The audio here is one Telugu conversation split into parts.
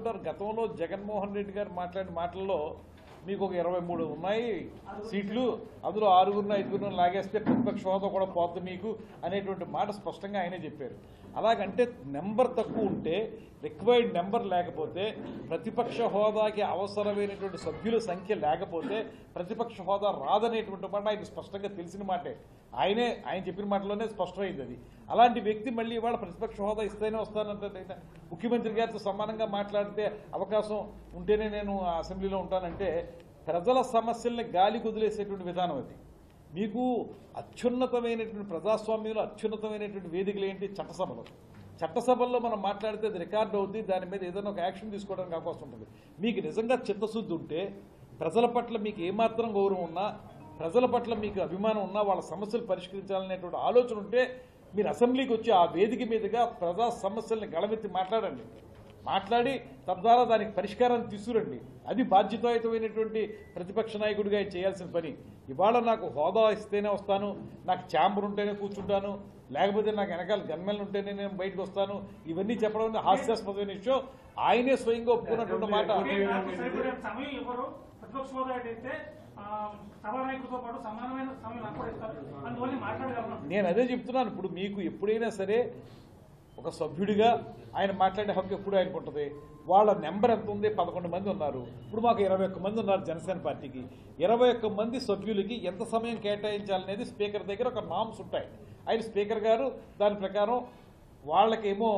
అనుకుంటారు గతంలో జగన్మోహన్ రెడ్డి గారు మాట్లాడిన మాటల్లో మీకు ఒక ఇరవై మూడు ఉన్నాయి సీట్లు అందులో ఆరుగురు ఐదుగురు లాగేస్తే ప్రతిపక్ష హోదా కూడా పోద్ది మీకు అనేటువంటి మాట స్పష్టంగా ఆయనే చెప్పారు. అలాగంటే నెంబర్ తక్కువ ఉంటే రిక్వైర్డ్ నెంబర్ లేకపోతే ప్రతిపక్ష హోదాకి అవసరమైనటువంటి సభ్యుల సంఖ్య లేకపోతే ప్రతిపక్ష హోదా రాదనేటువంటి మాట ఆయనకు స్పష్టంగా తెలిసిన మాటే. ఆయనే ఆయన చెప్పిన మాటలోనే స్పష్టమైంది అది. అలాంటి వ్యక్తి మళ్ళీ ఇవాళ ప్రతిపక్ష హోదా ఇస్తేనే వస్తానంటే ముఖ్యమంత్రి గారితో సమానంగా మాట్లాడితే అవకాశం ఉంటేనే నేను అసెంబ్లీలో ఉంటానంటే ప్రజల సమస్యల్ని గాలి కుదిలేసేటువంటి విధానం అది. మీకు అత్యున్నతమైనటువంటి ప్రజాస్వామ్యంలో అత్యున్నతమైనటువంటి వేదికలు ఏంటి? చట్టసభలు. చట్టసభల్లో మనం మాట్లాడితే అది రికార్డు అవుతుంది దాని మీద ఏదైనా ఒక యాక్షన్ తీసుకోవడానికి అవకాశం ఉంటుంది. మీకు నిజంగా చిత్తశుద్ధి ఉంటే ప్రజల పట్ల మీకు ఏమాత్రం గౌరవం ఉన్నా ప్రజల పట్ల మీకు అభిమానం ఉన్నా వాళ్ళ సమస్యలు పరిష్కరించాలనేటువంటి ఆలోచన ఉంటే మీరు అసెంబ్లీకి వచ్చి ఆ వేదిక మీదుగా ప్రజా సమస్యల్ని గళమెత్తి మాట్లాడండి. మాట్లాడి తద్వారా దానికి పరిష్కారాన్ని తీసుకురండి. అది బాధ్యతాయుతమైనటువంటి ప్రతిపక్ష నాయకుడిగా చేయాల్సిన పని. ఇవాళ నాకు హోదా ఇస్తేనే వస్తాను నాకు ఛాంబర్ ఉంటేనే కూర్చుంటాను లేకపోతే నాకు వెనకాల గన్మెల్ ఉంటేనే నేను బయటకు వస్తాను. ఇవన్నీ చెప్పడం అనేది హాస్యాస్పదమైన విషయం. ఆయనే స్వయంగా ఒప్పుకున్నటువంటి మాట. నేను అదే చెప్తున్నాను. ఇప్పుడు మీకు ఎప్పుడైనా సరే ఒక సభ్యుడిగా ఆయన మాట్లాడే హక్కు ఎప్పుడు ఆయనకు ఉంటుంది. వాళ్ళ నెంబర్ ఎంత ఉంది? పదకొండు మంది ఉన్నారు. ఇప్పుడు మాకు ఇరవై ఒక్క మంది ఉన్నారు జనసేన పార్టీకి. ఇరవై ఒక్క మంది సభ్యులకి ఎంత సమయం కేటాయించాలనేది స్పీకర్ దగ్గర ఒక నామ్స్ ఉంటాయి. ఆయన స్పీకర్ గారు దాని ప్రకారం వాళ్ళకేమో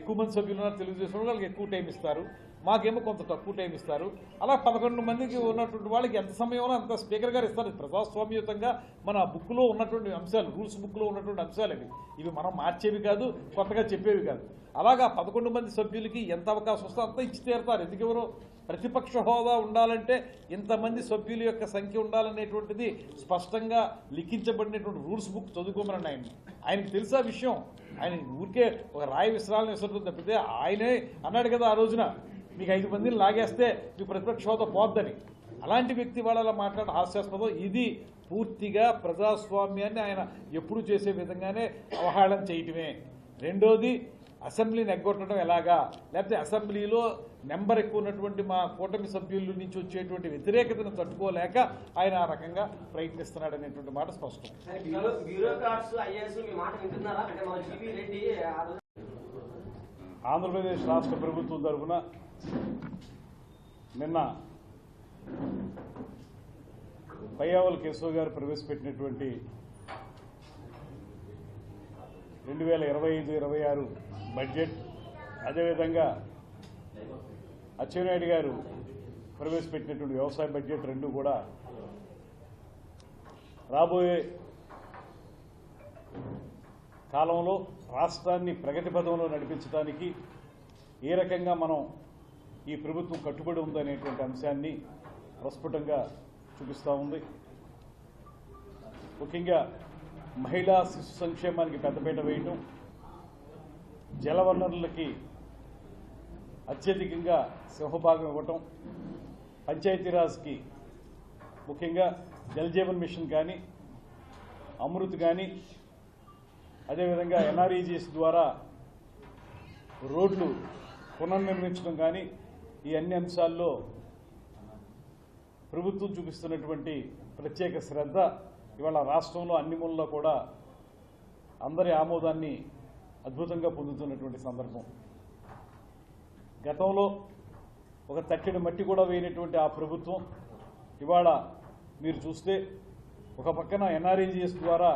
ఎక్కువ మంది సభ్యులు ఉన్నారు తెలుగుదేశం వాళ్ళకి ఎక్కువ టైం ఇస్తారు. మాకేమో కొంత తక్కువ టైం ఇస్తారు. అలా పదకొండు మందికి ఉన్నటువంటి వాళ్ళకి ఎంత సమయంలో అంత స్పీకర్ గారు ఇస్తారు. ప్రజాస్వామ్యుతంగా మన బుక్లో ఉన్నటువంటి అంశాలు రూల్స్ బుక్లో ఉన్నటువంటి అంశాలు ఇవి ఇవి మనం మార్చేవి కాదు కొత్తగా చెప్పేవి కాదు. అలాగా పదకొండు మంది సభ్యులకి ఎంత అవకాశం వస్తే అంత ఇచ్చి తీరుతారు. ఎందుకు ప్రతిపక్ష హోదా ఉండాలంటే ఇంతమంది సభ్యుల యొక్క సంఖ్య ఉండాలనేటువంటిది స్పష్టంగా లిఖించబడినటువంటి రూల్స్ బుక్ చదువుకోమనండి ఆయన. ఆయనకు తెలుసా విషయం? ఆయన ఊరికే ఒక రాయి విశ్రాలను విసరడం తప్పితే ఆయనే అన్నాడు కదా ఆ రోజున. మీకు ఐదు మందిని లాగేస్తే మీకు ప్రతిపక్ష హోదా పోద్దని. అలాంటి వ్యక్తి వాళ్ళ మాట్లాడ హాస్యాస్పదం. ఇది పూర్తిగా ప్రజాస్వామ్యాన్ని ఆయన ఎప్పుడు చేసే విధంగానే అవహేళన చేయటమే. రెండోది అసెంబ్లీని ఎగ్గొట్టడం ఎలాగా? లేకపోతే అసెంబ్లీలో నెంబర్ ఎక్కువ ఉన్నటువంటి మా కూటమి సభ్యుల నుంచి వచ్చేటువంటి వ్యతిరేకతను తట్టుకోలేక ఆయన ఆ రకంగా ప్రయత్నిస్తున్నాడు అనేటువంటి మాట స్పష్టం. సరే, బ్యూరో బ్యూరోక్రాట్స్ ఐఏఎస్ మీ మాట వింటున్నారా? అంటే మన జీవీ రెడ్డి ఆ రోజు ఆంధ్రప్రదేశ్ రాష్ట్ర ప్రభుత్వం తరఫున నిన్న పయ్యావల కేశవ్ గారు ప్రవేశపెట్టినటువంటి రెండు వేల ఇరవై ఐదు ఇరవై ఆరు బడ్జెట్ అదేవిధంగా అచ్చెన్నాయుడు గారు ప్రవేశపెట్టినటువంటి వ్యవసాయ బడ్జెట్ రెండు కూడా రాబోయే కాలంలో రాష్ట్రాన్ని ప్రగతి పదంలో నడిపించడానికి ఏ రకంగా మనం ఈ ప్రభుత్వం కట్టుబడి ఉందనేటువంటి అంశాన్ని ప్రస్ఫుటంగా చూపిస్తూ ఉంది. ముఖ్యంగా మహిళా శిశు సంక్షేమానికి పెద్దపీట వేయటం జలవనరులకి అత్యధికంగా సింహభాగం ఇవ్వటం పంచాయతీరాజ్కి ముఖ్యంగా జలజీవన్ మిషన్ కానీ అమృత్ కానీ అదేవిధంగా ఎన్ఆర్ఈజీఎస్ ద్వారా రోడ్లు పునర్నిర్మించడం కానీ ఈ అన్ని అంశాల్లో ప్రభుత్వం చూపిస్తున్నటువంటి ప్రత్యేక శ్రద్ధ ఇవాళ రాష్ట్రంలో అన్ని మూలలో కూడా అందరి ఆమోదాన్ని అద్భుతంగా పొందుతున్నటువంటి సందర్భం. గతంలో ఒక తట్టెడు మట్టి కూడా వేయనటువంటి ఆ ప్రభుత్వం ఇవాళ మీరు చూస్తే ఒక పక్కన ఎన్ఆర్ఈజీఎస్ ద్వారా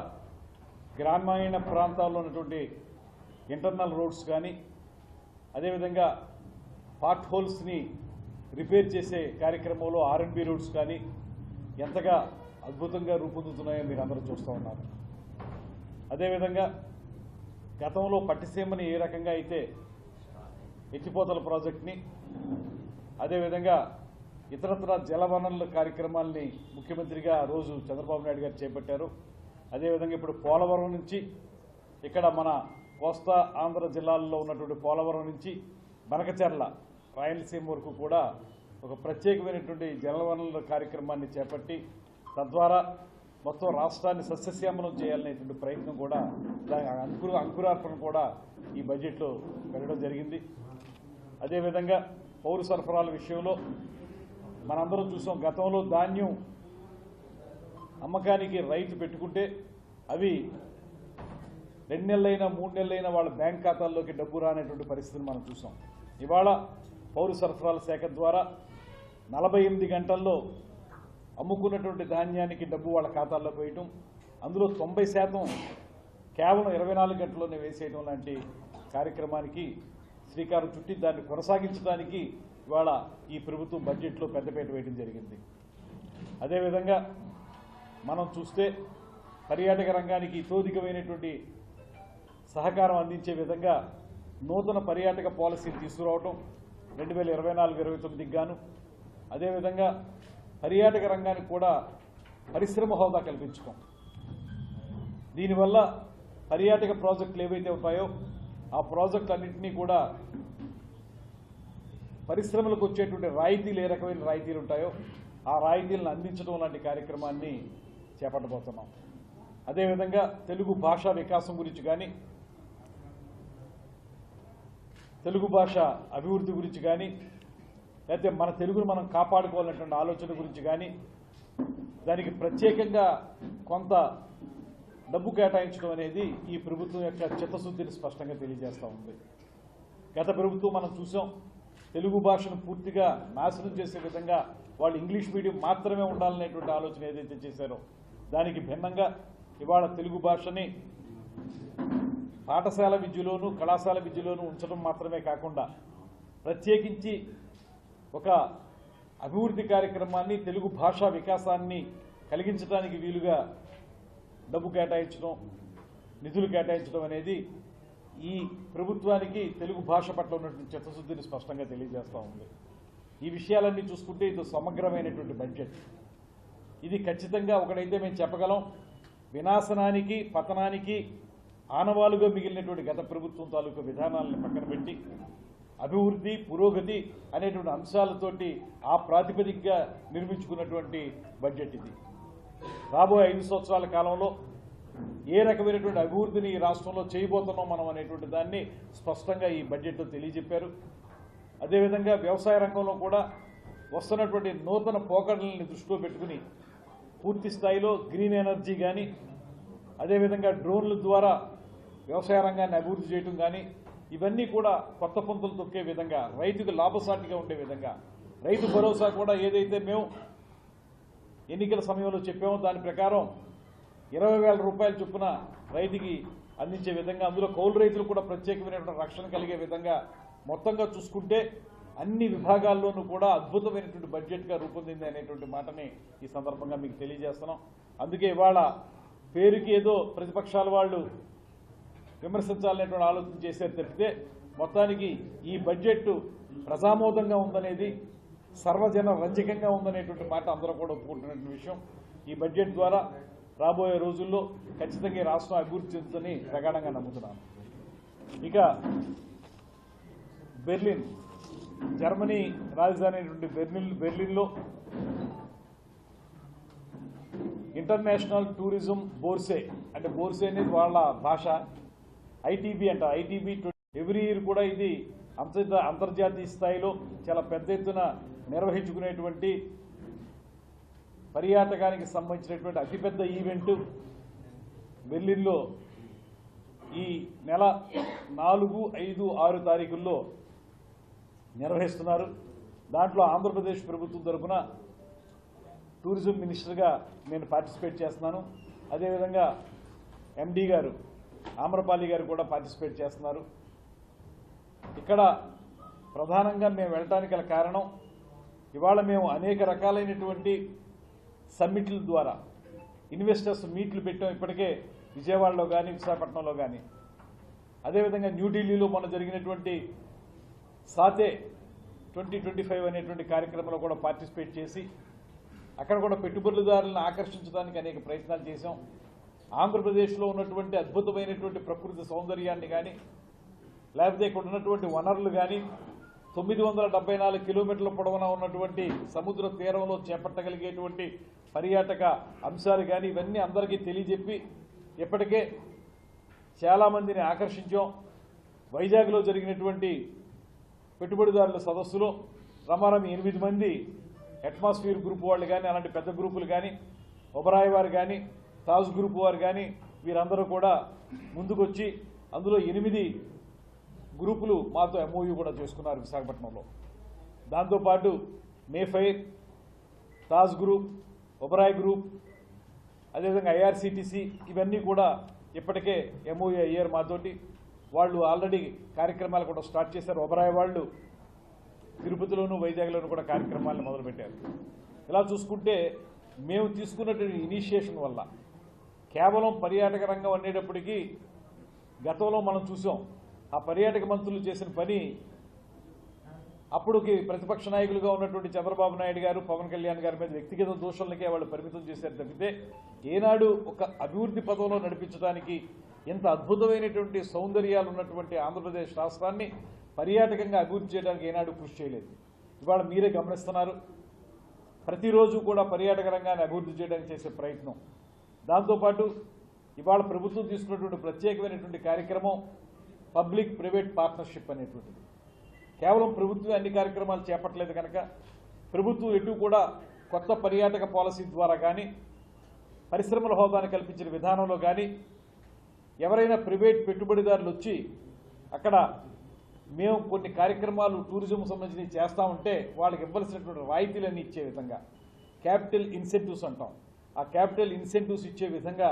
గ్రామీణ ప్రాంతాల్లో ఉన్నటువంటి ఇంటర్నల్ రోడ్స్ కానీ అదేవిధంగా పార్ట్ హోల్స్ని రిపేర్ చేసే కార్యక్రమంలో ఆర్ఎన్బి రోడ్స్ కానీ ఎంతగా అద్భుతంగా రూపొందుతున్నాయో మీరు అందరూ చూస్తూ ఉన్నారు. అదేవిధంగా గతంలో పట్టిసీమని ఏ రకంగా అయితే ఎత్తిపోతల ప్రాజెక్ట్ని అదేవిధంగా ఇతరత్ర జలవనరుల కార్యక్రమాల్ని ముఖ్యమంత్రిగా ఆ రోజు చంద్రబాబు నాయుడు గారు చేపట్టారు. అదేవిధంగా ఇప్పుడు పోలవరం నుంచి ఇక్కడ మన కోస్తా ఆంధ్ర జిల్లాల్లో ఉన్నటువంటి పోలవరం నుంచి బనకచెర్ల రాయలసీమ వరకు కూడా ఒక ప్రత్యేకమైనటువంటి జలవనరుల కార్యక్రమాన్ని చేపట్టి తద్వారా మొత్తం రాష్ట్రాన్ని సస్యశ్యామలం చేయాలనేటువంటి ప్రయత్నం కూడా దాని అంకుర అంకురార్పణ కూడా ఈ బడ్జెట్లో పెట్టడం జరిగింది. అదేవిధంగా పౌర సరఫరాల విషయంలో మనందరం చూసాం గతంలో ధాన్యం అమ్మకానికి రైతు పెట్టుకుంటే అవి రెండు నెలలైనా మూడు నెలలైనా వాళ్ళ బ్యాంక్ ఖాతాల్లోకి డబ్బు రానేటువంటి పరిస్థితిని మనం చూసాం. ఇవాళ పౌర సరఫరాల శాఖ ద్వారా నలభై ఎనిమిది గంటల్లో అమ్ముకున్నటువంటి ధాన్యానికి డబ్బు వాళ్ళ ఖాతాల్లో వేయటం అందులో తొంభై శాతం కేవలం ఇరవై నాలుగు గంటల్లోనే వేసేయడం లాంటి కార్యక్రమానికి శ్రీకారం చుట్టి దాన్ని కొనసాగించడానికి ఇవాళ ఈ ప్రభుత్వం బడ్జెట్లో పెద్దపేట వేయడం జరిగింది. అదేవిధంగా మనం చూస్తే పర్యాటక రంగానికి తోదికమైనటువంటి సహకారం అందించే విధంగా నూతన పర్యాటక పాలసీని తీసుకురావటం రెండు వేల ఇరవై నాలుగు ఇరవై తొమ్మిదికి గాను. అదేవిధంగా పర్యాటక రంగానికి కూడా పరిశ్రమ హోదా కల్పించుకోం. దీనివల్ల పర్యాటక ప్రాజెక్టులు ఏవైతే ఉంటాయో ఆ ప్రాజెక్టులన్నింటినీ కూడా పరిశ్రమలకు వచ్చేటువంటి రాయితీలు ఏ రకమైన రాయితీలు ఉంటాయో ఆ రాయితీలను అందించడం లాంటి కార్యక్రమాన్ని చేపట్టబోతున్నాం. అదేవిధంగా తెలుగు భాషా వికాసం గురించి కానీ తెలుగు భాష అభివృద్ధి గురించి కానీ లేకపోతే మన తెలుగును మనం కాపాడుకోవాలనేటువంటి ఆలోచన గురించి కానీ దానికి ప్రత్యేకంగా కొంత డబ్బు కేటాయించడం అనేది ఈ ప్రభుత్వం యొక్క చిత్తశుద్ధిని స్పష్టంగా తెలియజేస్తూ ఉంది. గత ప్రభుత్వం మనం చూసాం తెలుగు భాషను పూర్తిగా నాశనం చేసే విధంగా వాళ్ళు ఇంగ్లీష్ మీడియం మాత్రమే ఉండాలనేటువంటి ఆలోచన ఏదైతే చేశారో దానికి భిన్నంగా ఇవాళ తెలుగు భాషని పాఠశాల విద్యలోను కళాశాల విద్యలోను ఉంచడం మాత్రమే కాకుండా ప్రత్యేకించి ఒక అభివృద్ధి కార్యక్రమాన్ని తెలుగు భాషా వికాసాన్ని కలిగించడానికి వీలుగా డబ్బు కేటాయించడం నిధులు కేటాయించడం అనేది ఈ ప్రభుత్వానికి తెలుగు భాష పట్ల ఉన్నటువంటి చిత్తశుద్ధిని స్పష్టంగా తెలియజేస్తూ ఉంది. ఈ విషయాలన్నీ చూసుకుంటే ఇది సమగ్రమైనటువంటి బడ్జెట్. ఇది ఖచ్చితంగా ఒకడైతే మేము చెప్పగలం వినాశనానికి పతనానికి ఆనవాలుగా మిగిలినటువంటి గత ప్రభుత్వం తాలూకా విధానాలను పక్కన పెట్టి అభివృద్ధి పురోగతి అనేటువంటి అంశాలతోటి ఆ ప్రాతిపదికగా నిర్మించుకున్నటువంటి బడ్జెట్ ఇది. రాబోయే ఐదు సంవత్సరాల కాలంలో ఏ రకమైనటువంటి అభివృద్ధిని ఈ రాష్ట్రంలో చేయబోతున్నాం మనం అనేటువంటి దాన్ని స్పష్టంగా ఈ బడ్జెట్లో తెలియజెప్పారు. అదేవిధంగా వ్యవసాయ రంగంలో కూడా వస్తున్నటువంటి నూతన పోకడలని దృష్టిలో పెట్టుకుని పూర్తి స్థాయిలో గ్రీన్ ఎనర్జీ కానీ అదేవిధంగా డ్రోన్ల ద్వారా వ్యవసాయ రంగాన్ని అభివృద్ధి చేయడం కానీ ఇవన్నీ కూడా కొత్త పంతులు తొక్కే విధంగా రైతుకు లాభసాటిగా ఉండే విధంగా రైతు భరోసా కూడా ఏదైతే మేము ఎన్నికల సమయంలో చెప్పామో దాని ప్రకారం ఇరవై వేల రూపాయల చొప్పున రైతుకి అందించే విధంగా అందులో కౌలు రైతులు కూడా ప్రత్యేకమైనటువంటి రక్షణ కలిగే విధంగా మొత్తంగా చూసుకుంటే అన్ని విభాగాల్లోనూ కూడా అద్భుతమైనటువంటి బడ్జెట్గా రూపొందింది అనేటువంటి మాటని ఈ సందర్భంగా మీకు తెలియజేస్తున్నాం. అందుకే ఇవాళ పేరుకి ఏదో ప్రతిపక్షాల వాళ్ళు విమర్శించాలనేటువంటి ఆలోచన చేశారు తప్పితే మొత్తానికి ఈ బడ్జెట్ ప్రజామోదంగా ఉందనేది సర్వజన రంజకంగా ఉందనేటువంటి మాట అందరూ కూడా ఒప్పుకుంటున్నటువంటి విషయం. ఈ బడ్జెట్ ద్వారా రాబోయే రోజుల్లో ఖచ్చితంగా ఈ రాష్ట్రం అభివృద్ధి చెందుతుందని ప్రగాఢంగా నమ్ముతున్నాను. ఇక బెర్లిన్ జర్మనీ రాజధాని అయినటువంటి బెర్లిన్ బెర్లిన్లో ఇంటర్నేషనల్ టూరిజం బోర్సే అంటే బోర్సే అనేది వాళ్ళ భాష. ఐటీబీ అంట. ఐటీబీ ఎవ్రీ ఇయర్ కూడా ఇది అంతర్జాతీయ స్థాయిలో చాలా పెద్ద ఎత్తున నిర్వహించుకునేటువంటి పర్యాటకానికి సంబంధించినటువంటి అతిపెద్ద ఈవెంట్ బెర్లిన్లో ఈ నెల నాలుగు ఐదు ఆరు తారీఖుల్లో నిర్వహిస్తున్నారు. దాంట్లో ఆంధ్రప్రదేశ్ ప్రభుత్వం తరఫున టూరిజం మినిస్టర్గా నేను పార్టిసిపేట్ చేస్తున్నాను. అదేవిధంగా ఎండీ గారు ఆమ్రపాలి గారు కూడా పార్టిసిపేట్ చేస్తున్నారు. ఇక్కడ ప్రధానంగా మేము వెళ్ళటానికి గల కారణం ఇవాళ మేము అనేక రకాలైనటువంటి సమ్మిట్ల ద్వారా ఇన్వెస్టర్స్ మీట్లు పెట్టాం ఇప్పటికే విజయవాడలో కానీ విశాఖపట్నంలో కానీ అదేవిధంగా న్యూఢిల్లీలో మొన్న జరిగినటువంటి సాతే ట్వంటీ ట్వంటీ ఫైవ్ అనేటువంటి కార్యక్రమంలో కూడా పార్టిసిపేట్ చేసి అక్కడ కూడా పెట్టుబడులదారులను ఆకర్షించడానికి అనేక ప్రయత్నాలు చేశాం. ఆంధ్రప్రదేశ్లో ఉన్నటువంటి అద్భుతమైనటువంటి ప్రకృతి సౌందర్యాన్ని కానీ లేకపోతే ఇక్కడ ఉన్నటువంటి వనరులు కానీ తొమ్మిది వందల డెబ్బై నాలుగు కిలోమీటర్ల పొడవున ఉన్నటువంటి సముద్ర తీరంలో చేపట్టగలిగేటువంటి పర్యాటక అంశాలు కానీ ఇవన్నీ అందరికీ తెలియజెప్పి ఇప్పటికే చాలామందిని ఆకర్షించాం. వైజాగ్లో జరిగినటువంటి పెట్టుబడిదారుల సదస్సులో రమారమి ఎనిమిది మంది అట్మాస్ఫియర్ గ్రూప్ వాళ్ళు కానీ అలాంటి పెద్ద గ్రూపులు కానీ ఒబరాయ్ వారు కానీ తాజ్ గ్రూప్ వారు కానీ వీరందరూ కూడా ముందుకొచ్చి అందులో ఎనిమిది గ్రూపులు మాతో ఎంఓయూ కూడా చేసుకున్నారు విశాఖపట్నంలో. దాంతోపాటు Mayfair Taj group Oberoi group అదేవిధంగా ఐఆర్సీటీసీ ఇవన్నీ కూడా ఇప్పటికే ఎంఓయూ అయ్యారు మాతోటి. వాళ్ళు ఆల్రెడీ కార్యక్రమాలు కూడా స్టార్ట్ చేశారు. ఒబరాయ్ వాళ్ళు తిరుపతిలోను వైజాగ్లోను కూడా కార్యక్రమాలను మొదలుపెట్టారు. ఇలా చూసుకుంటే మేము తీసుకున్నటువంటి ఇనిషియేషన్ వల్ల కేవలం పర్యాటక రంగం అనేటప్పటికీ గతంలో మనం చూసాం. ఆ పర్యాటక మంత్రులు చేసిన పని అప్పుడుకి ప్రతిపక్ష నాయకులుగా ఉన్నటువంటి చంద్రబాబు నాయుడు గారు పవన్ కళ్యాణ్ గారి మీద వ్యక్తిగత దోషులకే వాళ్ళు పరిమితం చేశారు తప్పితే ఏనాడు ఒక అభివృద్ధి పదంలో నడిపించడానికి ఇంత అద్భుతమైనటువంటి సౌందర్యాలు ఉన్నటువంటి ఆంధ్రప్రదేశ్ రాష్ట్రాన్ని పర్యాటకంగా అభివృద్ధి చేయడానికి ఏనాడు కృషి చేయలేదు. ఇవాళ మీరే గమనిస్తున్నారు ప్రతిరోజు కూడా పర్యాటక రంగాన్ని అభివృద్ధి చేయడానికి చేసే ప్రయత్నం దాంతోపాటు ఇవాళ ప్రభుత్వం తీసుకున్నటువంటి ప్రత్యేకమైనటువంటి కార్యక్రమం పబ్లిక్ ప్రైవేట్ పార్ట్నర్షిప్ అనేటువంటిది. కేవలం ప్రభుత్వం అన్ని కార్యక్రమాలు చేపట్టలేదు కనుక ప్రభుత్వం ఎటు కూడా కొత్త పర్యాటక పాలసీ ద్వారా కానీ పరిశ్రమల హోదాను కల్పించిన విధానంలో కానీ ఎవరైనా ప్రైవేట్ పెట్టుబడిదారులు వచ్చి అక్కడ మేము కొన్ని కార్యక్రమాలు టూరిజం సంబంధించి చేస్తూ ఉంటే వాళ్ళకి ఇవ్వాల్సినటువంటి రాయితీలన్నీ ఇచ్చే విధంగా. క్యాపిటల్ ఇన్సెంటివ్స్ అంటాం. ఆ క్యాపిటల్ ఇన్సెంటివ్స్ ఇచ్చే విధంగా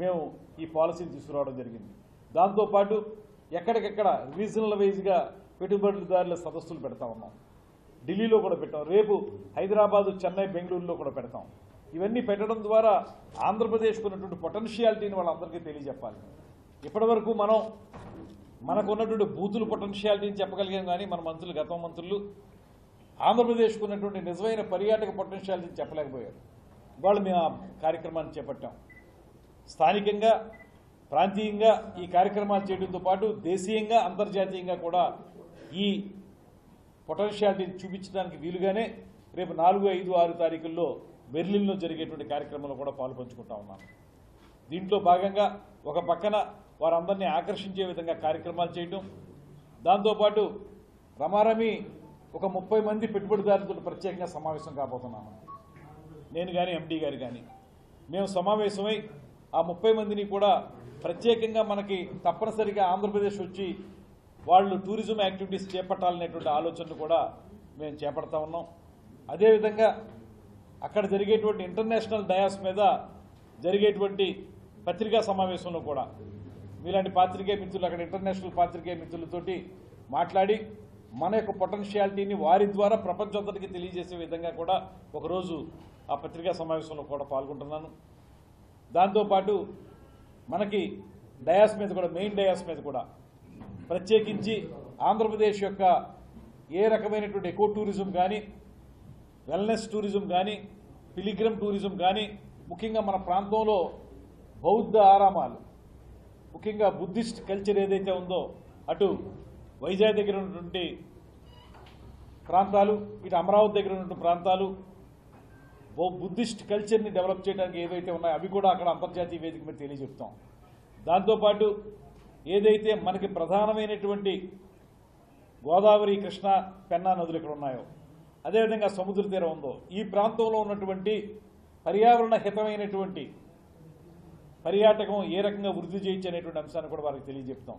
మేము ఈ పాలసీని తీసుకురావడం జరిగింది. దాంతోపాటు ఎక్కడికెక్కడ రీజనల్ వైజ్గా పెట్టుబడిదారుల సదస్సులు పెడతా ఉన్నాం. ఢిల్లీలో కూడా పెట్టాం. రేపు హైదరాబాదు చెన్నై బెంగళూరులో కూడా పెడతాం. ఇవన్నీ పెట్టడం ద్వారా ఆంధ్రప్రదేశ్కు ఉన్నటువంటి పొటెన్షియాలిటీని వాళ్ళందరికీ తెలియజెప్పాలి. ఇప్పటివరకు మనం మనకు ఉన్నటువంటి బూతులు పొటెన్షియాలిటీని చెప్పగలిగాం కానీ మన మంత్రులు గతం మంత్రులు ఆంధ్రప్రదేశ్కు ఉన్నటువంటి నిజమైన పర్యాటక పొటెన్షియాలిటీని చెప్పలేకపోయారు. ఇవాళ మేము ఆ కార్యక్రమాన్ని చేపట్టాం. స్థానికంగా ప్రాంతీయంగా ఈ కార్యక్రమాలు చేయడంతో పాటు దేశీయంగా అంతర్జాతీయంగా కూడా ఈ పొటెన్షియాలిటీని చూపించడానికి వీలుగానే రేపు నాలుగు ఐదు ఆరు తారీఖుల్లో బెర్లిన్లో జరిగేటువంటి కార్యక్రమంలో కూడా పాల్పంచుకుంటా ఉన్నాను దీంట్లో భాగంగా ఒక పక్కన వారందరినీ ఆకర్షించే విధంగా కార్యక్రమాలు చేయడం దాంతోపాటు రమారమి ఒక ముప్పై మంది పెట్టుబడిదారులతో ప్రత్యేకంగా సమావేశం కాబోతున్నాము నేను కానీ ఎండీ గారు కానీ మేము సమావేశమై ఆ ముప్పై మందిని కూడా ప్రత్యేకంగా మనకి తప్పనిసరిగా ఆంధ్రప్రదేశ్ వచ్చి వాళ్ళు టూరిజం యాక్టివిటీస్ చేపట్టాలనేటువంటి ఆలోచనలు కూడా మేము చేపడతా ఉన్నాం. అదేవిధంగా అక్కడ జరిగేటువంటి ఇంటర్నేషనల్ డయాస్ మీద జరిగేటువంటి పత్రికా సమావేశంలో కూడా మీలాంటి పాత్రికేయ మిత్రులు అక్కడ ఇంటర్నేషనల్ పాత్రికేయ మిత్రులతోటి మాట్లాడి మన యొక్క పొటెన్షియాలిటీని వారి ద్వారా ప్రపంచంతటికి తెలియజేసే విధంగా కూడా ఒకరోజు ఆ పత్రికా సమావేశంలో కూడా పాల్గొంటున్నాను. దాంతోపాటు మనకి డయాస్ మీద కూడా మెయిన్ డయాస్ మీద కూడా ప్రత్యేకించి ఆంధ్రప్రదేశ్ యొక్క ఏ రకమైనటువంటి ఎకో టూరిజం కానీ వెల్నెస్ టూరిజం కానీ పిలిగ్రమ్ టూరిజం కానీ ముఖ్యంగా మన ప్రాంతంలో బౌద్ధ ఆరామాలు ముఖ్యంగా బుద్ధిస్ట్ కల్చర్ ఏదైతే ఉందో అటు వైజాగ్ దగ్గర ఉన్నటువంటి ప్రాంతాలు ఇటు అమరావతి దగ్గర ఉన్నటువంటి ప్రాంతాలు బుద్ధిస్ట్ కల్చర్ని డెవలప్ చేయడానికి ఏవైతే ఉన్నాయో అవి కూడా అక్కడ అంతర్జాతీయ వేదిక మీద తెలియజెప్తాం. దాంతోపాటు ఏదైతే మనకి ప్రధానమైనటువంటి గోదావరి కృష్ణ పెన్నా నదులు ఇక్కడ ఉన్నాయో అదేవిధంగా సముద్ర తీరం ఉందో ఈ ప్రాంతంలో ఉన్నటువంటి పర్యావరణ హితమైనటువంటి పర్యాటకం ఏ రకంగా వృద్ధి చేయొచ్చు అనేటువంటి అంశాన్ని కూడా వారికి తెలియజెప్తాం.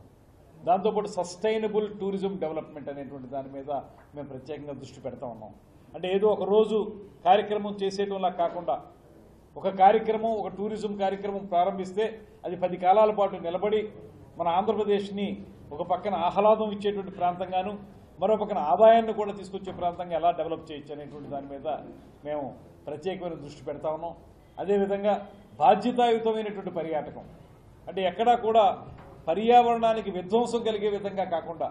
దాంతోపాటు సస్టైనబుల్ టూరిజం డెవలప్మెంట్ అనేటువంటి దాని మీద మేము ప్రత్యేకంగా దృష్టి పెడతా ఉన్నాం. అంటే ఏదో ఒక రోజు కార్యక్రమం చేసేయడంలా కాకుండా ఒక కార్యక్రమం ఒక టూరిజం కార్యక్రమం ప్రారంభిస్తే అది పది కాలాల పాటు నిలబడి మన ఆంధ్రప్రదేశ్ని ఒక పక్కన ఆహ్లాదం ఇచ్చేటువంటి ప్రాంతంగాను మరో పక్కన ఆదాయాన్ని కూడా తీసుకొచ్చే ప్రాంతంగా ఎలా డెవలప్ చేయొచ్చు అనేటువంటి దాని మీద మేము ప్రత్యేకమైన దృష్టి పెడతా ఉన్నాం. అదేవిధంగా బాధ్యతాయుతమైనటువంటి పర్యాటకం. అంటే ఎక్కడా కూడా పర్యావరణానికి విధ్వంసం కలిగే విధంగా కాకుండా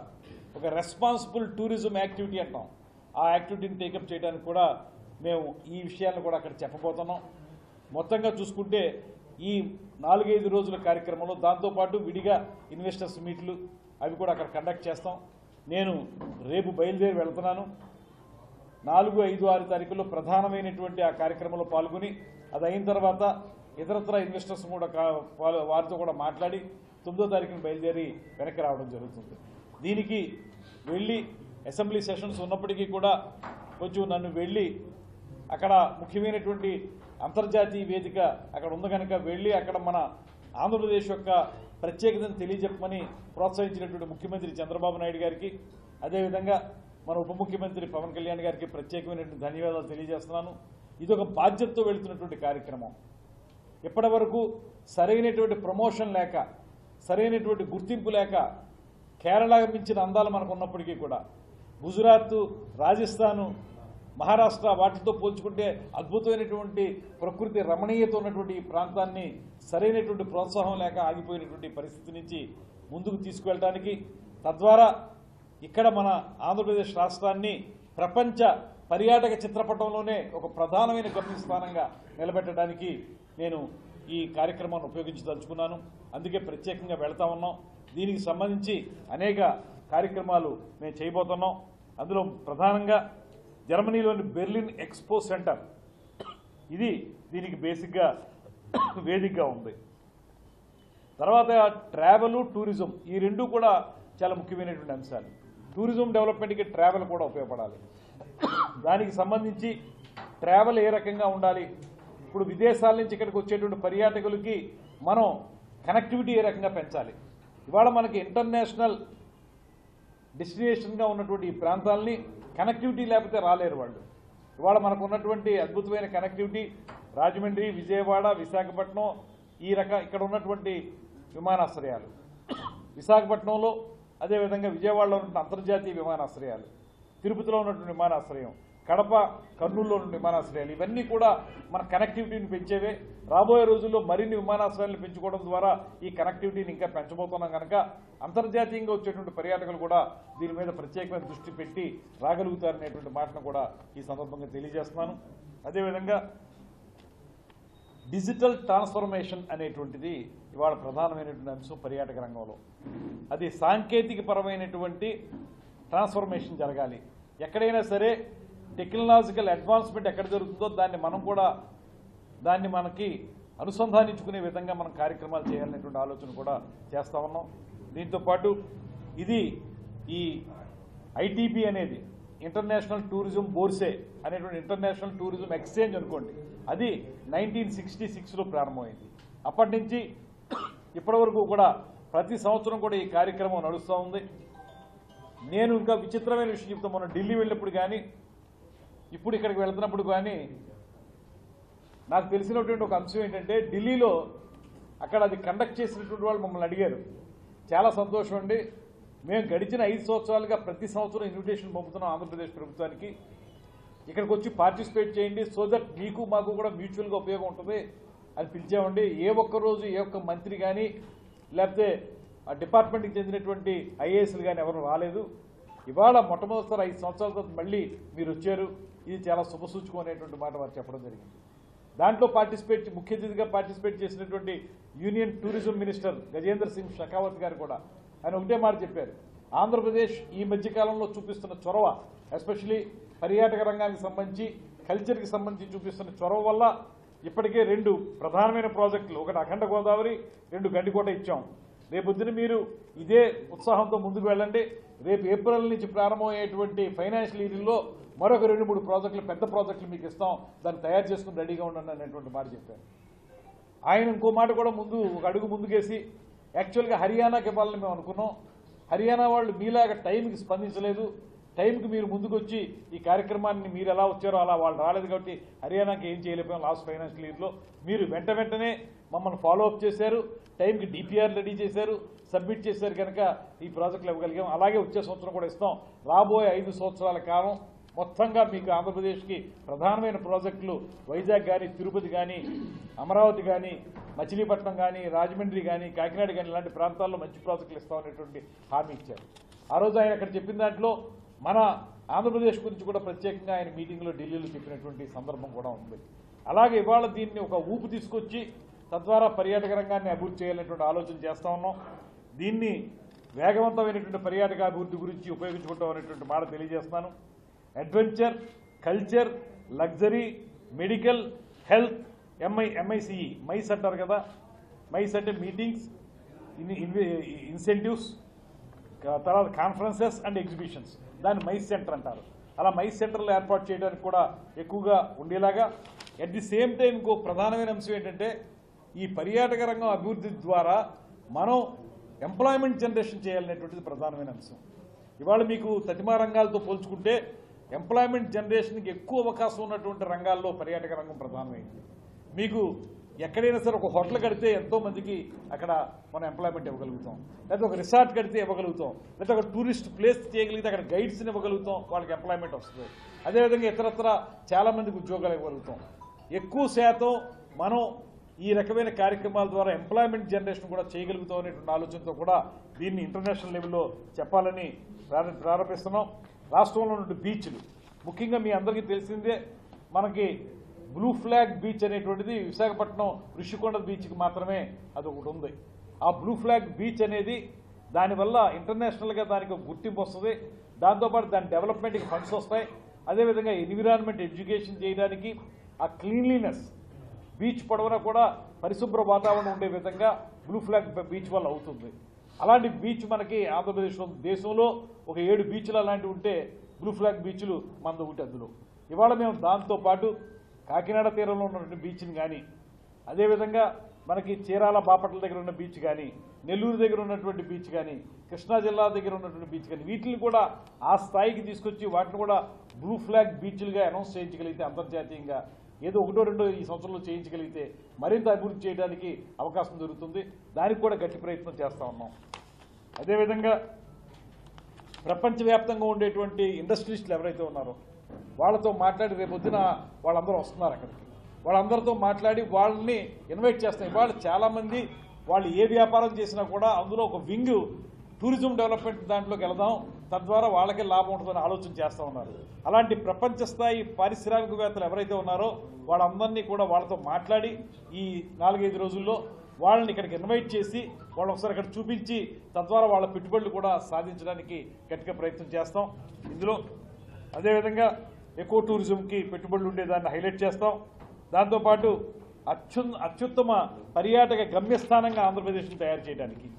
ఒక రెస్పాన్సిబుల్ టూరిజం యాక్టివిటీ అంటాం. ఆ యాక్టివిటీని టేకప్ చేయడానికి కూడా మేము ఈ విషయాలను కూడా అక్కడ చెప్పబోతున్నాం. మొత్తంగా చూసుకుంటే ఈ నాలుగైదు రోజుల కార్యక్రమంలో దాంతోపాటు విడిగా ఇన్వెస్టర్స్ మీట్లు అవి కూడా అక్కడ కండక్ట్ చేస్తాం. నేను రేపు బయలుదేరి వెళ్తున్నాను. నాలుగు ఐదు ఆరు తారీఖుల్లో ప్రధానమైనటువంటి ఆ కార్యక్రమంలో పాల్గొని అది అయిన తర్వాత ఇతరత్ర ఇన్వెస్టర్స్ కూడా కా- పాలు- వారితో కూడా మాట్లాడి తొమ్మిదో తారీఖున బయలుదేరి వెనక్కి రావడం జరుగుతుంది. దీనికి వెళ్ళి అసెంబ్లీ సెషన్స్ ఉన్నప్పటికీ కూడా కొంచెం నన్ను వెళ్ళి అక్కడ ముఖ్యమైనటువంటి అంతర్జాతీయ వేదిక అక్కడ ఉంది కనుక వెళ్ళి అక్కడ మన ఆంధ్రప్రదేశ్ యొక్క ప్రత్యేకతను తెలియజెప్పమని ప్రోత్సహించినటువంటి ముఖ్యమంత్రి చంద్రబాబు నాయుడు గారికి అదేవిధంగా మన ఉప ముఖ్యమంత్రి పవన్ కళ్యాణ్ గారికి ప్రత్యేకమైనటువంటి ధన్యవాదాలు తెలియజేస్తున్నాను. ఇది ఒక బాధ్యతతో వెళుతున్నటువంటి కార్యక్రమం. ఇప్పటి వరకు సరైనటువంటి ప్రమోషన్ లేక సరైనటువంటి గుర్తింపు లేక కేరళ మించిన అందాలు మనకు ఉన్నప్పటికీ కూడా గుజరాత్ రాజస్థాను మహారాష్ట్ర వాటితో పోల్చుకుంటే అద్భుతమైనటువంటి ప్రకృతి రమణీయత ఉన్నటువంటి ఈ ప్రాంతాన్ని సరైనటువంటి ప్రోత్సాహం లేక ఆగిపోయినటువంటి పరిస్థితి నుంచి ముందుకు తీసుకువెళ్ళడానికి తద్వారా ఇక్కడ మన ఆంధ్రప్రదేశ్ రాష్ట్రాన్ని ప్రపంచ పర్యాటక చిత్రపటంలోనే ఒక ప్రధానమైన గమ్యస్థానంగా నిలబెట్టడానికి నేను ఈ కార్యక్రమాన్ని ఉపయోగించదలుచుకున్నాను. అందుకే ప్రత్యేకంగా వెళ్తా ఉన్నాం. దీనికి సంబంధించి అనేక కార్యక్రమాలు మేము చేయబోతున్నాం. అందులో ప్రధానంగా జర్మనీలోని బెర్లిన్ ఎక్స్పో సెంటర్. ఇది దీనికి బేసిక్గా వేదికగా ఉంది. తర్వాత ట్రావెల్ టూరిజం ఈ రెండు కూడా చాలా ముఖ్యమైనటువంటి అంశాలు. టూరిజం డెవలప్మెంట్కి ట్రావెల్ కూడా ఉపయోగపడాలి. దానికి సంబంధించి ట్రావెల్ ఏ రకంగా ఉండాలి? ఇప్పుడు విదేశాల నుంచి ఇక్కడికి వచ్చేటువంటి పర్యాటకులకి మనం కనెక్టివిటీ ఏ రకంగా పెంచాలి? ఇవాళ మనకి ఇంటర్నేషనల్ డెస్టినేషన్గా ఉన్నటువంటి ఈ ప్రాంతాలని కనెక్టివిటీ లేకపోతే రాలేరు వాళ్ళు. ఇవాళ మనకు ఉన్నటువంటి అద్భుతమైన కనెక్టివిటీ రాజమండ్రి విజయవాడ విశాఖపట్నం ఈ రక ఇక్కడ ఉన్నటువంటి విమానాశ్రయాలు. విశాఖపట్నంలో అదేవిధంగా విజయవాడలో ఉన్న అంతర్జాతీయ విమానాశ్రయాలు. తిరుపతిలో ఉన్నటువంటి విమానాశ్రయం. కడప కర్నూలులో ఉన్న విమానాశ్రయాలు. ఇవన్నీ కూడా మన కనెక్టివిటీని పెంచేవే. రాబోయే రోజుల్లో మరిన్ని విమానాశ్రయాలను పెంచుకోవడం ద్వారా ఈ కనెక్టివిటీని ఇంకా పెంచబోతున్నాం కనుక అంతర్జాతీయంగా వచ్చేటువంటి పర్యాటకులు కూడా దీని మీద ప్రత్యేకమైన దృష్టి పెట్టి రాగలుగుతారనేటువంటి మాటను కూడా ఈ సందర్భంగా తెలియజేస్తున్నాను. అదేవిధంగా డిజిటల్ ట్రాన్స్ఫర్మేషన్ అనేటువంటిది ఇవాళ ప్రధానమైనటువంటి అంశం పర్యాటక రంగంలో. అది సాంకేతిక పరమైనటువంటి ట్రాన్స్ఫర్మేషన్ జరగాలి. ఎక్కడైనా సరే టెక్నాలజికల్ అడ్వాన్స్మెంట్ ఎక్కడ జరుగుతుందో దాన్ని మనం కూడా దాన్ని మనకి అనుసంధానించుకునే విధంగా మనం కార్యక్రమాలు చేయాలనేటువంటి ఆలోచన కూడా చేస్తూ ఉన్నాం. దీంతో పాటు ఇది ఈ ఐటీబీ అనేది ఇంటర్నేషనల్ టూరిజం బోర్సే అనేటువంటి ఇంటర్నేషనల్ టూరిజం ఎక్స్చేంజ్ అనుకోండి అది నైన్టీన్ సిక్స్టీ సిక్స్లో ప్రారంభమైంది. అప్పటి నుంచి ఇప్పటివరకు కూడా ప్రతి సంవత్సరం కూడా ఈ కార్యక్రమం నడుస్తూ ఉంది. నేను ఇంకా విచిత్రమైన విషయం చెప్తాను మనం ఢిల్లీ వెళ్ళినప్పుడు కానీ ఇప్పుడు ఇక్కడికి వెళ్తున్నప్పుడు కానీ నాకు తెలిసినటువంటి ఒక అంశం ఏంటంటే ఢిల్లీలో అక్కడ అది కండక్ట్ చేసినటువంటి వాళ్ళు మమ్మల్ని అడిగారు. చాలా సంతోషం అండి. మేము గడిచిన ఐదు సంవత్సరాలుగా ప్రతి సంవత్సరం ఇన్విటేషన్ పంపుతున్నాం ఆంధ్రప్రదేశ్ ప్రభుత్వానికి. ఇక్కడికి వచ్చి పార్టిసిపేట్ చేయండి. సో దట్ మీకు మాకు కూడా మ్యూచువల్గా ఉపయోగం ఉంటుంది అని పిలిచామండి. ఏ ఒక్క రోజు ఏ ఒక్క మంత్రి కానీ లేకపోతే ఆ డిపార్ట్మెంట్కి చెందినటువంటి ఐఏఎస్లు కానీ ఎవరు రాలేదు. ఇవాళ మొట్టమొదటిసారి ఐదు సంవత్సరాల తర్వాత మళ్ళీ మీరు వచ్చారు. ఇది చాలా శుభసూచకం అనేటువంటి మాట వారు చెప్పడం జరిగింది. దాంట్లో పార్టిసిపేట్ ముఖ్య అతిథిగా పార్టిసిపేట్ చేసినటువంటి union tourism minister Gajendra Singh Shekhawat garu కూడా ఆయన ఒకటే మాట చెప్పారు. ఆంధ్రప్రదేశ్ ఈ మధ్యకాలంలో చూపిస్తున్న చొరవ ఎస్పెషలీ పర్యాటక రంగానికి సంబంధించి కల్చర్కి సంబంధించి చూపిస్తున్న చొరవ వల్ల ఇప్పటికే రెండు ప్రధానమైన ప్రాజెక్టులు ఒకటి అఖండ గోదావరి రెండు గండికోట ఇచ్చాం. రేపొద్దున మీరు ఇదే ఉత్సాహంతో ముందుకు వెళ్ళండి. రేపు ఏప్రిల్ నుంచి ప్రారంభమయ్యేటువంటి ఫైనాన్షియల్ ఇయర్లో మరొక రెండు మూడు ప్రాజెక్టులు పెద్ద ప్రాజెక్టులు మీకు ఇస్తాం. దాన్ని తయారు చేసుకుని రెడీగా ఉండండి అనేటువంటి మాట చెప్పారు. ఆయన ఇంకో మాట కూడా ముందు ఒక అడుగు ముందుకేసి యాక్చువల్గా హర్యానాకి ఇవ్వాలని మేము అనుకున్నాం. హర్యానా వాళ్ళు మీలాగా టైంకి స్పందించలేదు. టైంకి మీరు ముందుకు వచ్చి ఈ కార్యక్రమాన్ని మీరు ఎలా వచ్చారో అలా వాళ్ళు రాలేదు కాబట్టి హర్యానాకి ఏం చేయలేకపోయాం లాస్ట్ ఫైనాన్షియల్ ఇయర్లో. మీరు వెంట వెంటనే మమ్మల్ని ఫాలో అప్ చేశారు టైంకి డిపిఆర్ రెడీ చేశారు సబ్మిట్ చేశారు కనుక ఈ ప్రాజెక్టులు ఇవ్వగలిగాం. అలాగే వచ్చే సంవత్సరం కూడా ఇస్తాం. రాబోయే ఐదు సంవత్సరాల కాలం మొత్తంగా మీకు ఆంధ్రప్రదేశ్కి ప్రధానమైన ప్రాజెక్టులు వైజాగ్ కానీ తిరుపతి కానీ అమరావతి కానీ మచిలీపట్నం కానీ రాజమండ్రి కానీ కాకినాడ కానీ ఇలాంటి ప్రాంతాల్లో మంచి ప్రాజెక్టులు ఇస్తామనేటువంటి హామీ ఇచ్చారు. ఆ రోజు ఆయన అక్కడ చెప్పిన దాంట్లో మన ఆంధ్రప్రదేశ్ గురించి కూడా ప్రత్యేకంగా ఆయన మీటింగ్లో ఢిల్లీలో చెప్పినటువంటి సందర్భం కూడా ఉంది. అలాగే ఇవాళ దీన్ని ఒక ఊపు తీసుకొచ్చి తద్వారా పర్యాటక రంగాన్ని అభివృద్ధి చేయాలనేటువంటి ఆలోచన చేస్తా ఉన్నాం. దీన్ని వేగవంతమైనటువంటి పర్యాటక అభివృద్ధి గురించి ఉపయోగించుకుంటాం అనేటువంటి మాట తెలియజేస్తున్నాను. Adventure culture luxury medical health M I MICE MICE అంటారు కదా. మైస్ అంటే మీటింగ్స్ ఇన్ ఇన్సెంటివ్స్ తర్వాత కాన్ఫరెన్సెస్ అండ్ ఎగ్జిబిషన్స్. దాన్ని మైస్ సెంటర్ అంటారు. అలా మైస్ సెంటర్లు ఏర్పాటు చేయడానికి కూడా ఎక్కువగా ఉండేలాగా. అట్ ది సేమ్ టైం ఇంకో ప్రధానమైన అంశం ఏంటంటే ఈ పర్యాటక రంగం అభివృద్ధి ద్వారా మనం ఎంప్లాయ్మెంట్ జనరేషన్ చేయాలనేటువంటిది ప్రధానమైన అంశం. ఇవాళ మీకు తటిమా రంగాలతో పోల్చుకుంటే ఎంప్లాయ్మెంట్ జనరేషన్కి ఎక్కువ అవకాశం ఉన్నటువంటి రంగాల్లో పర్యాటక రంగం ప్రధానమైంది. మీకు ఎక్కడైనా సరే ఒక హోటల్ కడితే ఎంతో మందికి అక్కడ మనం ఎంప్లాయ్మెంట్ ఇవ్వగలుగుతాం. లేదా ఒక రిసార్ట్ కడితే ఇవ్వగలుగుతాం. లేదా ఒక టూరిస్ట్ ప్లేస్ చేయగలిగితే అక్కడ గైడ్స్ని ఇవ్వగలుగుతాం. వాళ్ళకి ఎంప్లాయ్మెంట్ వస్తుంది. అదేవిధంగా ఇతరత్ర చాలా మందికి ఉద్యోగాలు ఇవ్వగలుగుతాం. ఎక్కువ శాతం మనం ఈ రకమైన కార్యక్రమాల ద్వారా ఎంప్లాయ్మెంట్ జనరేషన్ కూడా చేయగలుగుతాం అనేటువంటి ఆలోచనతో కూడా దీన్ని ఇంటర్నేషనల్ లెవెల్లో చెప్పాలని ప్రార- ప్రారంభిస్తున్నాం. రాష్ట్రంలో నుండి బీచ్లు ముఖ్యంగా మీ అందరికీ తెలిసిందే మనకి బ్లూ ఫ్లాగ్ బీచ్ అనేటువంటిది విశాఖపట్నం ఋషికొండ బీచ్కి మాత్రమే అది ఒకటి ఉంది ఆ బ్లూ ఫ్లాగ్ బీచ్ అనేది దానివల్ల ఇంటర్నేషనల్గా దానికి ఒక గుర్తింపు వస్తుంది. దాంతోపాటు దాని డెవలప్మెంట్కి ఫండ్స్ వస్తాయి. అదేవిధంగా ఎన్విరాన్మెంట్ ఎడ్యుకేషన్ చేయడానికి ఆ క్లీన్లీనెస్ బీచ్ పొడవున కూడా పరిశుభ్ర వాతావరణం ఉండే విధంగా బ్లూ ఫ్లాగ్ బీచ్ వల్ల అవుతుంది. అలాంటి బీచ్ మనకి ఆంధ్రప్రదేశ్లో దేశంలో ఒక ఏడు బీచ్లు అలాంటివి ఉంటే బ్లూ ఫ్లాగ్ బీచ్లు మనది ఒకటి అందులో. ఇవాళ మేము దాంతోపాటు కాకినాడ తీరంలో ఉన్నటువంటి బీచ్ని కానీ అదేవిధంగా మనకి చీరాల బాపట్ల దగ్గర ఉన్న బీచ్ కానీ నెల్లూరు దగ్గర ఉన్నటువంటి బీచ్ కానీ కృష్ణా జిల్లా దగ్గర ఉన్నటువంటి బీచ్ కానీ వీటిని కూడా ఆ స్థాయికి తీసుకొచ్చి వాటిని కూడా బ్లూ ఫ్లాగ్ బీచ్లుగా అనౌన్స్ చేయించగలిగితే అంతర్జాతీయంగా ఏదో ఒకటో రెండో ఈ సంవత్సరంలో చేయించగలిగితే మరింత అభివృద్ధి చేయడానికి అవకాశం దొరుకుతుంది. దానికి కూడా గట్టి ప్రయత్నం చేస్తూ ఉన్నాం. అదేవిధంగా ప్రపంచవ్యాప్తంగా ఉండేటువంటి ఇండస్ట్రియలిస్టులు ఎవరైతే ఉన్నారో వాళ్ళతో మాట్లాడి రేపొద్దున వాళ్ళందరూ వస్తున్నారు అక్కడికి. వాళ్ళందరితో మాట్లాడి వాళ్ళని ఇన్వైట్ చేస్తాయి. వాళ్ళు చాలామంది వాళ్ళు ఏ వ్యాపారం చేసినా కూడా అందులో ఒక వింగ్ టూరిజం డెవలప్మెంట్ దాంట్లోకి వెళదాం. తద్వారా వాళ్ళకే లాభం ఉంటుందని ఆలోచన చేస్తూ ఉన్నారు. అలాంటి ప్రపంచ స్థాయి పారిశ్రామికవేత్తలు ఎవరైతే ఉన్నారో వాళ్ళందరినీ కూడా వాళ్ళతో మాట్లాడి ఈ నాలుగైదు రోజుల్లో వాళ్ళని ఇక్కడికి ఇన్వైట్ చేసి వాళ్ళు ఒకసారి ఇక్కడ చూపించి తద్వారా వాళ్ళ పెట్టుబడులు కూడా సాధించడానికి గట్టిగా ప్రయత్నం చేస్తాం. ఇందులో అదేవిధంగా ఎకో టూరిజంకి పెట్టుబడులు ఉండేదాన్ని హైలైట్ చేస్తాం. దాంతోపాటు అత్యు అత్యుత్తమ పర్యాటక గమ్యస్థానంగా ఆంధ్రప్రదేశ్ని తయారు చేయడానికి.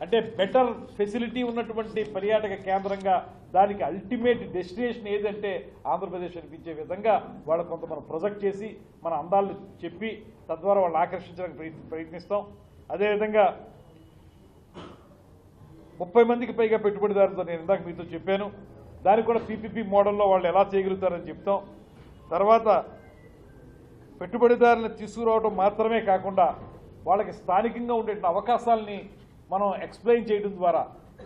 అంటే బెటర్ ఫెసిలిటీ ఉన్నటువంటి పర్యాటక కేంద్రంగా దానికి అల్టిమేట్ డెస్టినేషన్ ఏదంటే ఆంధ్రప్రదేశ్ అనిపించే విధంగా వాళ్ళ కొంత మనం ప్రొజెక్ట్ చేసి మన అందాలను చెప్పి తద్వారా వాళ్ళని ఆకర్షించడానికి ప్రయత్- ప్రయత్నిస్తాం. అదేవిధంగా ముప్పై మందికి పైగా పెట్టుబడిదారులతో నేను ఇందాక మీతో చెప్పాను. దానికి కూడా పీపీపీ మోడల్లో వాళ్ళు ఎలా చేయగలుగుతారని చెప్తాం. తర్వాత పెట్టుబడిదారులను తీసుకురావడం మాత్రమే కాకుండా వాళ్ళకి స్థానికంగా ఉండే అవకాశాలని మనం ఎక్స్ప్లెయిన్ చేయడం ద్వారా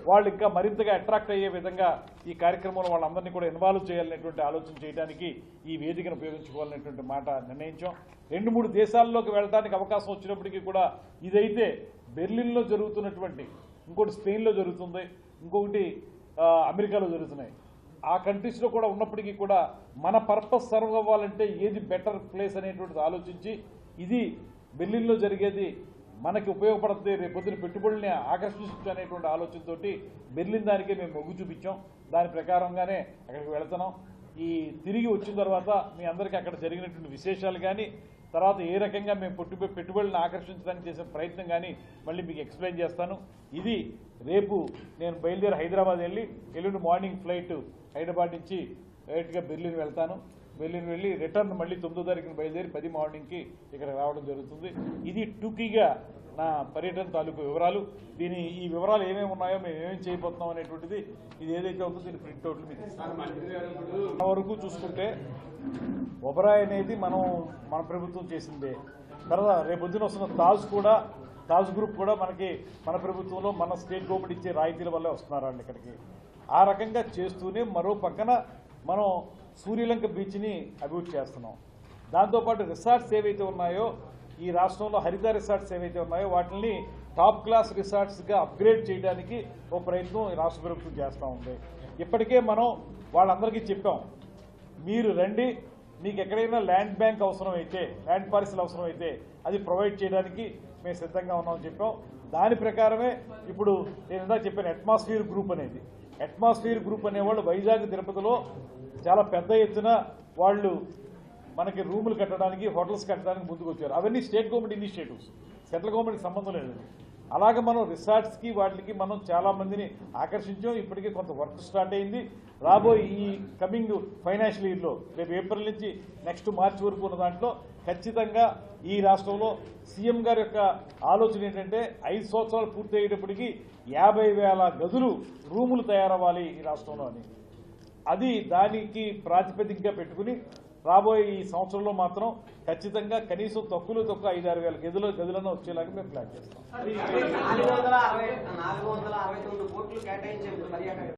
వాళ్ళు ఇంకా మరింతగా అట్రాక్ట్ అయ్యే విధంగా ఈ కార్యక్రమంలో వాళ్ళందరినీ కూడా ఇన్వాల్వ్ చేయాలనేటువంటి ఆలోచన చేయడానికి ఈ వేదికను ఉపయోగించుకోవాలనేటువంటి మాట నిర్ణయించాం. రెండు మూడు దేశాల్లోకి వెళ్ళడానికి అవకాశం వచ్చినప్పటికీ కూడా ఇదైతే బెర్లిన్లో జరుగుతున్నటువంటి ఇంకోటి స్పెయిన్లో జరుగుతుంది ఇంకొకటి అమెరికాలో జరుగుతున్నాయి. ఆ కంట్రీస్లో కూడా ఉన్నప్పటికీ కూడా మన పర్పస్ సర్వ్ అవ్వాలంటే ఏది బెటర్ ప్లేస్ అనేటువంటిది ఆలోచించి ఇది బెర్లిన్లో జరిగేది మనకి ఉపయోగపడుతుంది రేపొద్దున పెట్టుబడుల్ని ఆకర్షించు అనేటువంటి ఆలోచనతోటి బెర్లిన్ దానికే మేము మొగ్గు చూపించాం. దాని ప్రకారంగానే అక్కడికి వెళుతున్నాం. ఈ తిరిగి వచ్చిన తర్వాత మీ అందరికీ అక్కడ జరిగినటువంటి విశేషాలు కానీ తర్వాత ఏ రకంగా మేము పెట్టుబ పెట్టుబడులను ఆకర్షించడానికి చేసిన ప్రయత్నం కానీ మళ్ళీ మీకు ఎక్స్ప్లెయిన్ చేస్తాను. ఇది రేపు నేను బయలుదేరి హైదరాబాద్ వెళ్ళి ఎల్లుండి మార్నింగ్ ఫ్లైట్ హైదరాబాద్ నుంచి డైరెక్ట్గా బెర్లిన్ వెళ్తాను. బెర్లిన్ వెళ్ళి రిటర్న్ మళ్ళీ తొమ్మిదో తారీఖున బయలుదేరి పది మార్నింగ్కి ఇక్కడ రావడం జరుగుతుంది. ఇది టూకీగా నా పర్యటన తాలూకు వివరాలు దీని ఈ వివరాలు ఏమేమి ఉన్నాయో మేము ఏమేమి చేయబోతున్నాం అనేటువంటిది ఇది ఏదైతే ఉందో దీని ప్రింట్అవుట్లు మీకు ఇస్తాను. మన వరకు చూసుకుంటే ఒబరాయ్ అనేది మనం మన ప్రభుత్వం చేసిందే. తర్వాత రేపొద్దున వస్తున్న తాజ్ కూడా తాజ్ గ్రూప్ కూడా మనకి మన ప్రభుత్వంలో మన స్టేట్ గవర్నమెంట్ ఇచ్చే రాయితీల వల్లే వస్తున్నారండి ఇక్కడికి. ఆ రకంగా చేస్తూనే మరో పక్కన మనం సూర్యలంక బీచ్ని అభివృద్ధి చేస్తున్నాం. దాంతోపాటు రిసార్ట్స్ ఏవైతే ఉన్నాయో ఈ రాష్ట్రంలో హరిత రిసార్ట్స్ ఏవైతే ఉన్నాయో వాటిని టాప్ క్లాస్ రిసార్ట్స్గా అప్గ్రేడ్ చేయడానికి ఓ ప్రయత్నం ఈ రాష్ట్ర ప్రభుత్వం చేస్తూ ఉంది. ఇప్పటికే మనం వాళ్ళందరికీ చెప్పాం మీరు రండి మీకు ఎక్కడైనా ల్యాండ్ బ్యాంక్ అవసరం అయితే ల్యాండ్ పార్సిల్ అవసరం అయితే అది ప్రొవైడ్ చేయడానికి మేము సిద్ధంగా ఉన్నామని చెప్పాం. దాని ప్రకారమే ఇప్పుడు నేను ఇందాక చెప్పాను అట్మాస్ఫియర్ గ్రూప్ అనేది. అట్మాస్ఫియర్ గ్రూప్ అనేవాళ్ళు వైజాగ్ తిరుపతిలో చాలా పెద్ద ఎత్తున వాళ్ళు మనకి రూములు కట్టడానికి హోటల్స్ కట్టడానికి ముందుకు వచ్చారు. అవన్నీ స్టేట్ గవర్నమెంట్ ఇనిషియేటివ్స్. సెంట్రల్ గవర్నమెంట్కి సంబంధం లేదు. అలాగే మనం రిసార్ట్స్కి వాటికి మనం చాలామందిని ఆకర్షించాం. ఇప్పటికే కొంత వర్క్ స్టార్ట్ అయింది. రాబోయే ఈ కమింగ్ ఫైనాన్షియల్ ఇయర్లో రేపు ఏప్రిల్ నుంచి నెక్స్ట్ మార్చి వరకు ఉన్న దాంట్లో ఖచ్చితంగా ఈ రాష్ట్రంలో సీఎం గారి యొక్క ఆలోచన ఏంటంటే ఐదు సంవత్సరాలు పూర్తయ్యేటప్పటికి యాభై వేల గదులు రూములు తయారవ్వాలి ఈ రాష్ట్రంలో అని. అది దానికి ప్రాతిపదికగా పెట్టుకుని రాబోయే ఈ సంవత్సరంలో మాత్రం ఖచ్చితంగా కనీసం తక్కువలో తక్కువ ఐదు ఆరు వేల గదులు గదులను వచ్చేలాగా మేము ప్లాన్ చేస్తాం.